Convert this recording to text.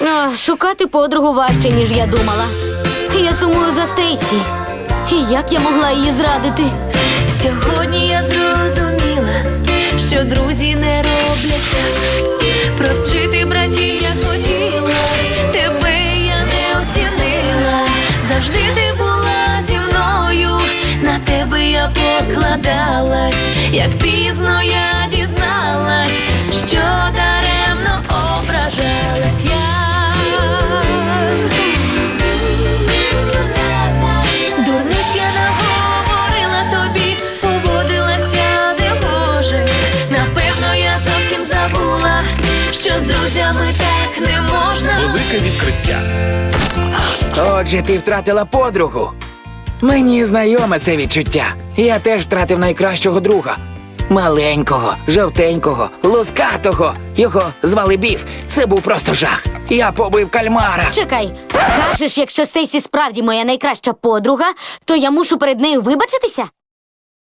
А, шукати подругу важче, ніж я думала. Я сумую за Стейсі. І як я могла її зрадити? Сьогодні я зрозуміла, що друзі не роблять так. Провчити братів я хотіла, тебе я не оцінила. Завжди ти була зі мною, на тебе я покладалась, як пізно я друзями так не можна. Велике відкриття. Отже, ти втратила подругу. Мені знайоме це відчуття. Я теж втратив найкращого друга. Маленького, жовтенького, лускатого. Його звали Біф. Це був просто жах. Я побив кальмара. Чекай, кажеш, якщо Стейсі справді моя найкраща подруга, то я мушу перед нею вибачитися?